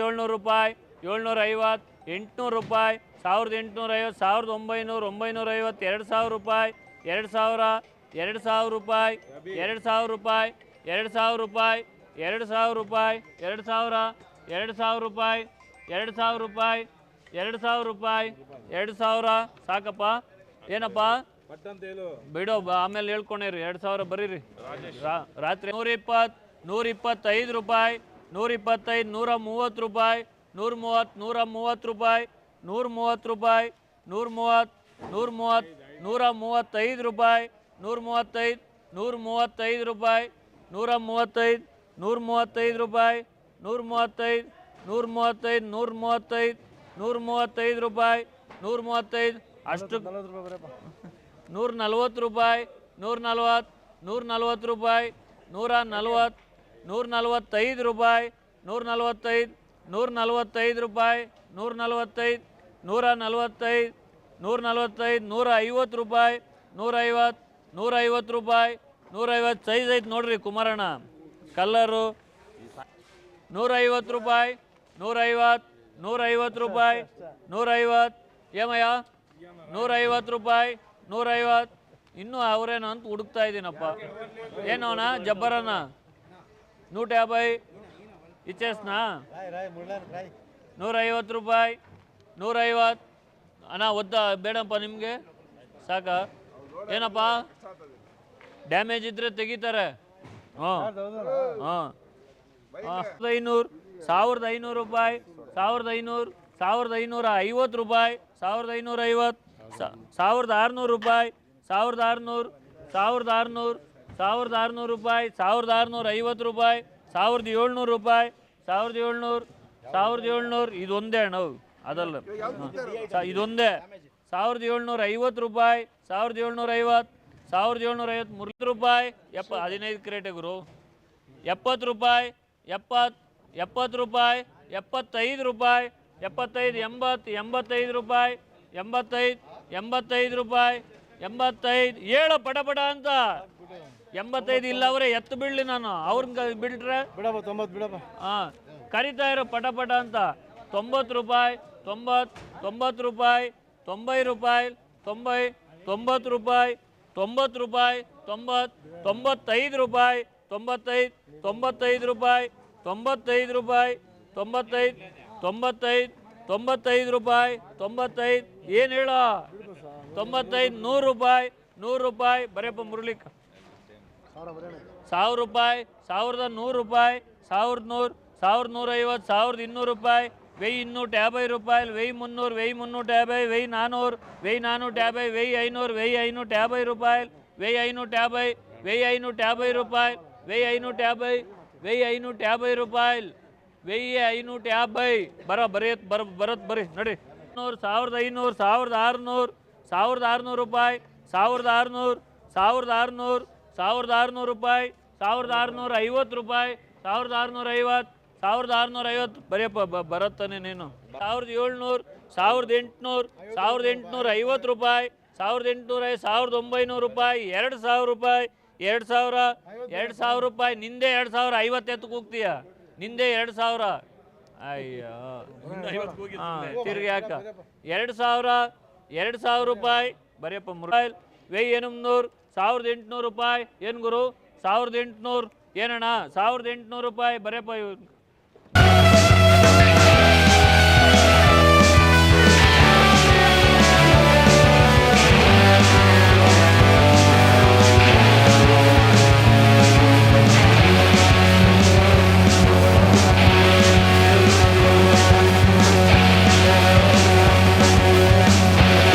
ಏಳ್ನೂರ ಐವತ್ತು, ಎಂಟುನೂರು ರೂಪಾಯಿ, ಸಾವಿರದ ಎಂಟುನೂರ ಐವತ್ತು, ಸಾವಿರದ ಒಂಬೈನೂರು, ಒಂಬೈನೂರ ಐವತ್ತು, ಎರಡು ಸಾವಿರ ರೂಪಾಯಿ, ಎರಡು ಸಾವಿರ ಎರಡು ಸಾವಿರ ರೂಪಾಯಿ, ಎರಡು ಸಾವಿರ ರೂಪಾಯಿ, ಎರಡು ಸಾವಿರ ರೂಪಾಯಿ, ಎರಡು ಸಾವಿರ ರೂಪಾಯಿ, ಎರಡು ಸಾವಿರ ಎರಡು ಸಾವಿರ ರೂಪಾಯಿ, ಎರಡು ಸಾವಿರ ರೂಪಾಯಿ, ಎರಡು ಸಾವಿರ ರೂಪಾಯಿ, ಎರಡು ಸಾವಿರ, ಸಾಕಪ್ಪ. ಏನಪ್ಪ? ಬಿಡೋ ಆಮೇಲೆ ಹೇಳ್ಕೊಂಡಿರಿ ಎರಡು ಸಾವಿರ ಬರೀರಿ. ರಾತ್ರಿ ನೂರ ಇಪ್ಪತ್ತು ನೂರ ಇಪ್ಪತ್ತೈದು ರೂಪಾಯಿ ನೂರ ಇಪ್ಪತ್ತೈದು ನೂರ ಮೂವತ್ತು ರೂಪಾಯಿ ನೂರ ಮೂವತ್ತು ನೂರ ಮೂವತ್ತು ರೂಪಾಯಿ ನೂರ ಮೂವತ್ತು ರೂಪಾಯಿ ನೂರ ಮೂವತ್ತು ನೂರ ಮೂವತ್ತು ನೂರ ಮೂವತ್ತೈದು ರೂಪಾಯಿ ನೂರ ಮೂವತ್ತೈದು ನೂರ ಮೂವತ್ತೈದು ರೂಪಾಯಿ ನೂರ ಮೂವತ್ತೈದು ನೂರ ಮೂವತ್ತೈದು ರೂಪಾಯಿ ನೂರ ಮೂವತ್ತೈದು ನೂರ ಮೂವತ್ತೈದು ನೂರ ಮೂವತ್ತೈದು ನೂರ ಮೂವತ್ತೈದು ರೂಪಾಯಿ ನೂರ ಮೂವತ್ತೈದು ಅಷ್ಟು ನೂರ ನಲ್ವತ್ತು ರೂಪಾಯಿ ನೂರ ನಲ್ವತ್ತು ನೂರ ನಲ್ವತ್ತು ರೂಪಾಯಿ ನೂರ ನಲ್ವತ್ತು ನೂರ ನಲ್ವತ್ತೈದು ರೂಪಾಯಿ ನೂರ ನಲ್ವತ್ತೈದು ನೂರ ನಲ್ವತ್ತೈದು ರೂಪಾಯಿ ನೂರ ನಲ್ವತ್ತೈದು ನೂರ ನಲ್ವತ್ತೈದು ನೂರ ನಲ್ವತ್ತೈದು ನೂರ ಐವತ್ತು ರೂಪಾಯಿ ನೂರ ಐವತ್ತು ನೂರ ಐವತ್ತು ರೂಪಾಯಿ ನೂರ ಐವತ್ತು ಸೈಜ್ ಐತೆ ನೋಡ್ರಿ ಕುಮಾರಣ್ಣ. ಕಲ್ಲರು ನೂರ ಐವತ್ತು ರೂಪಾಯಿ ನೂರ ಐವತ್ತು ನೂರ ಐವತ್ತು ರೂಪಾಯಿ ನೂರ ಐವತ್ತು ಏಮಯ್ಯ ನೂರ ಐವತ್ತು ರೂಪಾಯಿ ನೂರ ಐವತ್ತು ಇನ್ನೂ ಅವರೇನೋ ಅಂತ ಹುಡುಕ್ತಾ ಇದ್ದೀನಪ್ಪ ಏನೋನ ಜಬ್ಬರನ? ನೂಟ ಯಾಭೈ ಇಚ್ಚೇಸ್ನ ನೂರೈವತ್ತು ರೂಪಾಯಿ. ನೂರೈವತ್ತು. ಅಣ್ಣ ಒದ್ದ ಬೇಡಪ್ಪ ನಿಮಗೆ. ಸಾಕ? ಏನಪ್ಪ? ಡ್ಯಾಮೇಜ್ ಇದ್ರೆ ತೆಗಿತಾರೆ. ಹ್ಞೂ. ಹಾಂ. ಸಾವಿರದ ಐನೂರು. ಸಾವಿರದ ಐನೂರು ರೂಪಾಯಿ. ಸಾವಿರದ ಐನೂರು. ಸಾವಿರದ ಐನೂರ ಐವತ್ತು ರೂಪಾಯಿ. ಸಾವಿರದ ಐನೂರ ಐವತ್ತು ಸಾವಿರದ ಆರುನೂರು ರೂಪಾಯಿ. ಸಾವಿರದ ಆರುನೂರು. ಸಾವಿರದ ಆರುನೂರು. ಸಾವಿರದ ಆರುನೂರು ರೂಪಾಯಿ, ಸಾವಿರದ ಆರುನೂರ ಐವತ್ತು ರೂಪಾಯಿ, ಸಾವಿರದ ಏಳ್ನೂರು ರೂಪಾಯಿ, ಸಾವಿರದ ಏಳ್ನೂರು ಸಾವಿರದ ಏಳ್ನೂರು, ಇದೊಂದೇ ಅಣ್ಣ. ಅದಲ್ಲ. ಇದೊಂದೇ. ಸಾವಿರದ ಏಳ್ನೂರ ಐವತ್ತು ರೂಪಾಯಿ, ಸಾವಿರದ ಏಳ್ನೂರ ಐವತ್ತು, ಸಾವಿರದ ಏಳ್ನೂರ ಐವತ್ತು ಮೂರು ರೂಪಾಯಿ, ಎಪ್ಪ, ಹದಿನೈದು ಕ್ರೇಟೆ ಗುರು. ಎಪ್ಪತ್ತು ರೂಪಾಯಿ ಎಪ್ಪತ್ತು ಎಪ್ಪತ್ತು ರೂಪಾಯಿ, ಎಪ್ಪತ್ತೈದು ರೂಪಾಯಿ, ಎಪ್ಪತ್ತೈದು, ಎಂಬತ್ತು, ಎಂಬತ್ತೈದು ರೂಪಾಯಿ, ಎಂಬತ್ತೈದು ಎಂಬತ್ತೈದು ರೂಪಾಯಿ, ಎಂಬತ್ತೈದು, ಏಳು ಪಟ ಅಂತ. ಎಂಬತ್ತೈದು ಇಲ್ಲ ಅವರೇ ಎತ್ತು ಬಿಡ್ಲಿ ನಾನು. ಅವ್ರನ್ನ ಬಿಡ್ರೆ ಬಿಡಪ್ಪ ತೊಂಬತ್ತು ಬಿಡಪ್ಪ. ಹಾಂ. ಕರಿತಾ ಇರೋ ಪಟ ಪಟ ಅಂತ. ತೊಂಬತ್ತು ರೂಪಾಯಿ ತೊಂಬತ್ತು ತೊಂಬತ್ತು ರೂಪಾಯಿ ತೊಂಬೈ ರೂಪಾಯಿ ತೊಂಬೈ ತೊಂಬತ್ತು ರೂಪಾಯಿ ತೊಂಬತ್ತು ರೂಪಾಯಿ ತೊಂಬತ್ತು ತೊಂಬತ್ತೈದು ರೂಪಾಯಿ ತೊಂಬತ್ತೈದು ತೊಂಬತ್ತೈದು ರೂಪಾಯಿ ತೊಂಬತ್ತೈದು ರೂಪಾಯಿ ತೊಂಬತ್ತೈದು ತೊಂಬತ್ತೈದು ತೊಂಬತ್ತೈದು ರೂಪಾಯಿ ತೊಂಬತ್ತೈದು. ಏನು ಹೇಳೋ? ತೊಂಬತ್ತೈದು ನೂರು ರೂಪಾಯಿ ನೂರು ರೂಪಾಯಿ. ಬರೆಯಪ್ಪ ಮುರಳಿಕ. ಸಾವಿರ ಬರೋಣ ಸಾವಿರ ರೂಪಾಯಿ ಸಾವಿರದ ನೂರು ರೂಪಾಯಿ ಸಾವಿರದ ನೂರು ಸಾವಿರದ ನೂರ ಐವತ್ತು ಸಾವಿರದ ಇನ್ನೂರು ರೂಪಾಯಿ వెయ్యి ಇನ್ನೂಟ యాభై రూపాయలు వెయ్యి మున్నూరు వెయ్యి మున్నూట యాభై వెయ్యి నానూరు వెయ్యి నానూట యాభై వెయ్యి ఐనూరు వెయ్యి ఐనూట యాభై రూపాయలు వెయ్యి ఐనూట యాభై వెయ్యి ఐనూట యాభై రూపాయలు వెయ్యి ఐనూట యాభై వెయ్యి ఐనూట యాభై రూపాయలు వెయ్యి ಐನೂಟ ಯಾಭೈ ಬರ ಬರೆಯತ್ ಬರ ಬರತ್ ಬರ್ರಿ ನಡಿ ನೂರು ಸಾವಿರದ ಐನೂರು ಸಾವಿರದ ಆರುನೂರು ಸಾವಿರದ ಆರುನೂರು ರೂಪಾಯಿ ಸಾವಿರದ ಆರುನೂರು ಸಾವಿರದ ಆರುನೂರು ಸಾವಿರದ ಆರುನೂರು ರೂಪಾಯಿ ಸಾವಿರದ ಆರುನೂರ ಐವತ್ತು ರೂಪಾಯಿ ಸಾವಿರದ ಆರುನೂರ ಐವತ್ತು ಸಾವಿರದ ಆರುನೂರ ಐವತ್ತು. ಬರೆಯಪ್ಪ ಬರತ್ತಾನೆ ನೀನು. ಸಾವಿರದ ಏಳ್ನೂರು ಸಾವಿರದ ಎಂಟುನೂರು ಸಾವಿರದ ಎಂಟುನೂರ ಐವತ್ತು ರೂಪಾಯಿ ಸಾವಿರದ ಎಂಟುನೂರ ಸಾವಿರದ ಒಂಬೈನೂರು ರೂಪಾಯಿ ಎರಡು ಸಾವಿರ ರೂಪಾಯಿ ಎರಡು ಸಾವಿರ ಎರಡು ಸಾವಿರ ರೂಪಾಯಿ ನಿಂದೆ ಎರಡು ಸಾವಿರ ಐವತ್ತೆತ್ತು ಕೂಗ್ತೀಯ ನಿಂದೆ ಎರಡು ಸಾವಿರ. ಅಯ್ಯೋ. ಹಾಂ ಹಾಕ ಎರಡು ಸಾವಿರ ಎರಡು ಸಾವಿರ ರೂಪಾಯಿ. ಬರೆಯಪ್ಪ ಮೊಬೈಲ್ ವೆಯ್ ಎನ್ನೂರು ಸಾವಿರದ ಎಂಟುನೂರು ರೂಪಾಯಿ. ಏನು ಗುರು? ಸಾವಿರದ ಎಂಟುನೂರು. ಏನಣ್ಣ? ಸಾವಿರದ ಎಂಟುನೂರು ರೂಪಾಯಿ. ಇವ್